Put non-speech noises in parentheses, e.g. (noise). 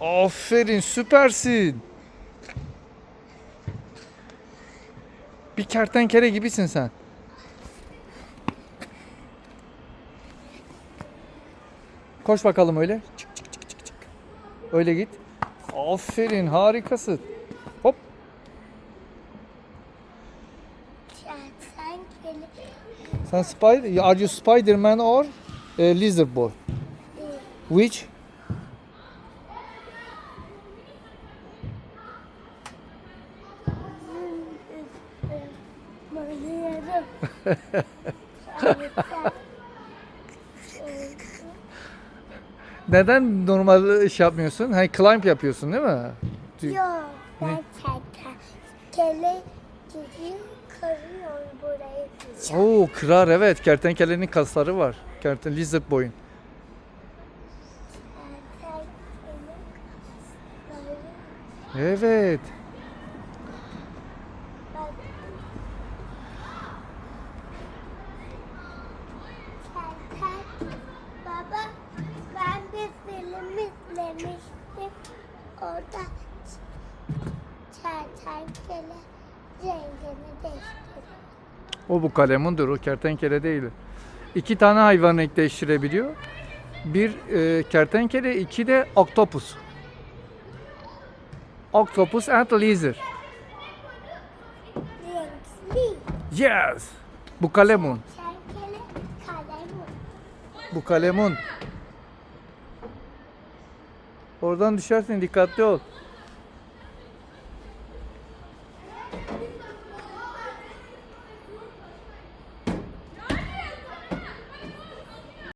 Aferin süpersin. Bir kertenkele gibisin sen. Koş bakalım öyle. Çık çık çık çık çık. Öyle git. Aferin harikasın. Hop. Sen spider, are you Spider-Man or uh, Lizard Boy? Which? (laughs) Neden normal iş yapmıyorsun? Hani climb yapıyorsun değil mi? Yok ben kertenkele gibi kırıyor burayı. Oo kırar evet. Kertenkelenin kasları var. Kerten Lizard Boy'un. Evet. Film izlemiştim. Orada kertenkele rengini değiştiriyor. O bu kalemundur. O kertenkele değil. İki tane hayvan renk değiştirebiliyor. Bir e, kertenkele, iki de oktopus. Octopus and lizard. Yes. Bu kalemun. Bu kalemun. Oradan düşersin dikkatli ol.